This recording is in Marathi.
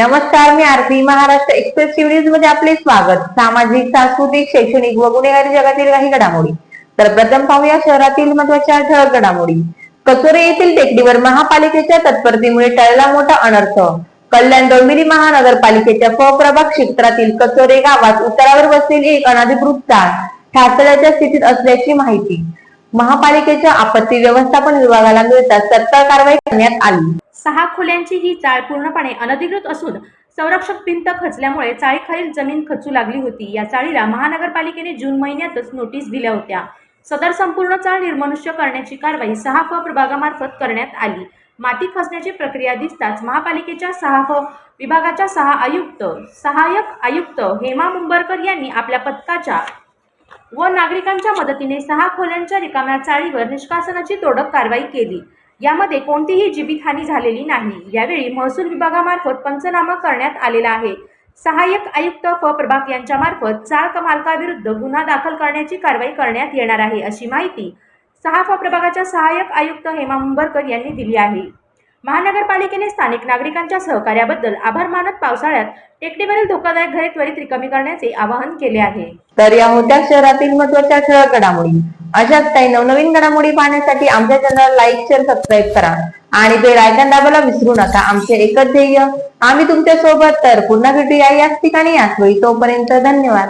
नमस्कार मी आरती महाराष्ट्र एक्सप्रेस न्यूजमध्ये आपले स्वागत. सामाजिक सांस्कृतिक शैक्षणिक व गुन्हेगारी जगातील काही घडामोडी. तर प्रथम पाहूया शहरातील महत्त्वाच्या ठळक घडामोडी. कचोरे येथील टेकडीवर महापालिकेच्या तत्परतेमुळे टळला मोठा अनर्थ. कल्याण डोंबिवली महानगरपालिकेच्या फ प्रभाग क्षेत्रातील कचोरे गावात उतारावर बसलेली एक अनधिकृत चाळ ठासळ्याच्या स्थितीत असल्याची माहिती. महापालिकेच्या आपत्ती व्यवस्थापन विभागाला मिळताच तत्काळ कारवाई करण्यात आली. सहा खोल्यांची ही चाळ पूर्णपणे अनधिकृत असून संरक्षक भिंत खचल्यामुळे चाळीखालील जमीन खचू लागली होती. या चाळीला महानगरपालिकेने जून महिन्यातच नोटीस दिल्या होत्या. सदर संपूर्ण चाळ निर्मनुष्य करण्याची कारवाई सहा फ प्रभागामार्फत करण्यात आली. माती खचण्याची प्रक्रिया दिसताच महापालिकेच्या सहा फ विभागाच्या सहा आयुक्त सहाय्यक आयुक्त हेमा मुंबरकर यांनी आपल्या पथकाच्या व नागरिकांच्या मदतीने सहा खोल्यांच्या रिकाम्या चाळीवर निष्कासनाची तोडक कारवाई केली. यामध्ये कोणतीही जीवितहानी झालेली नाही. यावेळी महसूल विभागामार्फत पंचनामा करण्यात आलेला आहे. सहाय्यक आयुक्त फ. प्रभाग यांच्यामार्फत चाळक मालकाविरुद्ध गुन्हा दाखल करण्याची कारवाई करण्यात येणार आहे अशी माहिती सहा फ. प्रभागाच्या सहाय्यक आयुक्त हेमा मुंबरकर यांनी दिली आहे. महानगरपालिकेने स्थानिक नागरिकांच्या सहकार्याबद्दल आभार मानत पावसाळ्यात टेकडीवरील धोकादायक घरे त्वरित रिकामी करण्याचे आवाहन केले आहे. तर या होत्या शहरातील महत्त्वाच्या ठळक घडामोडी. अशाच काही नवनवीन घडामोडी पाहण्यासाठी आमच्या चॅनल लाईक शेअर सबस्क्राईब करा. आणि बेल आयकॉन दाबायला विसरू नका. आमचे एकच ध्येय आम्ही तुमच्यासोबत तर पुन्हा भेटूया याच ठिकाणी याच वेळी तोपर्यंत धन्यवाद.